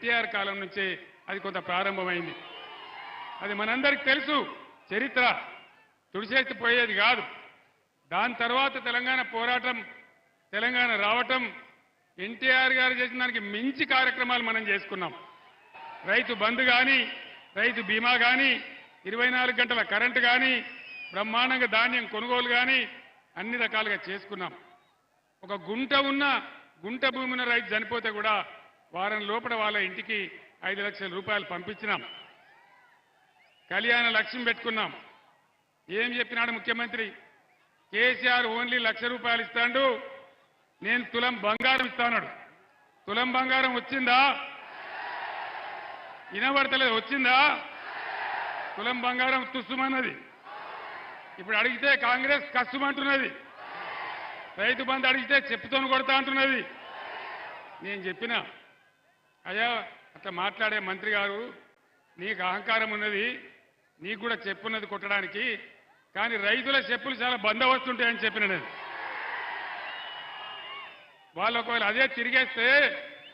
ఎన్టీఆర్ కాలం నుంచే అది కొంత ప్రారంభమైంది. అది మనందరికి తెలుసు చరిత్ర తుడిచేసిపోయేది కాదు. దాని తర్వాత తెలంగాణ పోరాటం తెలంగాణ రావటం ఎన్టీఆర్ గారు చేసిన దానికి మించి కార్యక్రమాలు మనం చేసుకున్నాం. రైతు బంధు కానీ రైతు బీమా కానీ ఇరవై నాలుగు గంటల కరెంటు కానీ బ్రహ్మాండంగా ధాన్యం కొనుగోలు కానీ అన్ని రకాలుగా చేసుకున్నాం. ఒక గుంట ఉన్న గుంట భూమిన రైతు చనిపోతే కూడా వారం లోపల వాళ్ళ ఇంటికి ఐదు లక్షల రూపాయలు పంపించినాం. కళ్యాణ లక్ష్యం పెట్టుకున్నాం. ఏం చెప్పినాడు ముఖ్యమంత్రి? కేసీఆర్ ఓన్లీ లక్ష రూపాయలు ఇస్తాడు నేను తులం బంగారం ఇస్తాడు తులం బంగారం వచ్చిందా? వినబడతలేదు వచ్చిందా? తులం బంగారం తుస్సుమన్నది. ఇప్పుడు అడిగితే కాంగ్రెస్ కష్టమంటున్నది రైతు బంధు అడిగితే చెప్పుతోని కొడతా అంటున్నది నేను చెప్పిన అయ్యా అట్లా మాట్లాడే మంత్రి గారు నీకు అహంకారం ఉన్నది నీకు కూడా చెప్పున్నది కొట్టడానికి కానీ రైతుల చెప్పులు చాలా బందోబస్తుంటాయని చెప్పిన నేను. వాళ్ళు ఒకవేళ అదే తిరిగేస్తే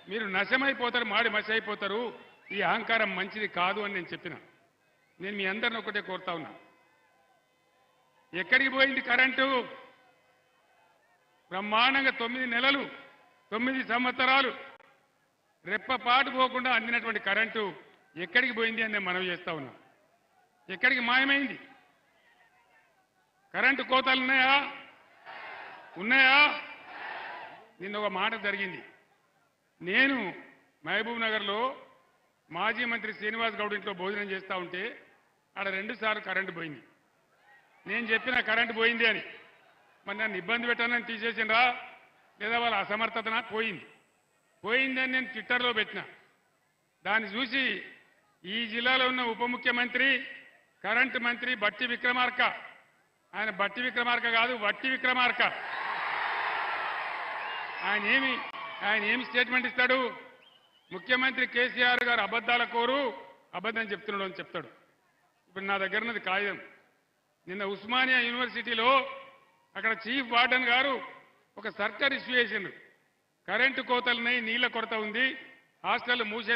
మీరు నశమైపోతారు మాడి మసి అయిపోతారు ఈ అహంకారం మంచిది కాదు అని నేను చెప్పిన. నేను మీ అందరిని ఒకటే కోరుతా ఉన్నా. ఎక్కడికి పోయింది కరెంటు? బ్రహ్మాండంగా తొమ్మిది నెలలు తొమ్మిది సంవత్సరాలు రెప్పపాటు పోకుండా అందినటువంటి కరెంటు ఎక్కడికి పోయింది అని నేను మనవి చేస్తా ఉన్నా. ఎక్కడికి మాయమైంది? కరెంటు కోతలు ఉన్నాయా? ఉన్నాయా? నిన్న ఒక మాట జరిగింది. నేను మహబూబ్ నగర్లో మాజీ మంత్రి శ్రీనివాస్ గౌడ్ ఇంట్లో భోజనం చేస్తూ ఉంటే ఆడ రెండు సార్లు కరెంటు పోయింది. నేను చెప్పిన కరెంటు పోయింది అని. మరి నన్ను ఇబ్బంది పెట్టానని తీసేసిండ్రా? లేదా వాళ్ళ అసమర్థతన? పోయింది. పోయిందని నేను ట్విట్టర్లో పెట్టిన. దాన్ని చూసి ఈ జిల్లాలో ఉన్న ఉప ముఖ్యమంత్రి కరెంటు మంత్రి బట్టి విక్రమార్క. ఆయన బట్టి విక్రమార్క కాదు వట్టి విక్రమార్క. ఆయన ఏమి ఆయన ఏమి స్టేట్మెంట్ ఇస్తాడు? ముఖ్యమంత్రి కేసీఆర్ గారు అబద్ధాల కోరు అబద్ధం చెప్తున్నాడు అని చెప్తాడు. ఇప్పుడు నా దగ్గర ఉన్నది కాగితం. నిన్న ఉస్మానియా యూనివర్సిటీలో అక్కడ చీఫ్ వార్డెన్ గారు ఒక సర్కార్ ఇష్యూ చేసిండు. కరెంటు కోతలున్నాయి నీళ్ళ కొరత ఉంది. హాస్టల్ మూసే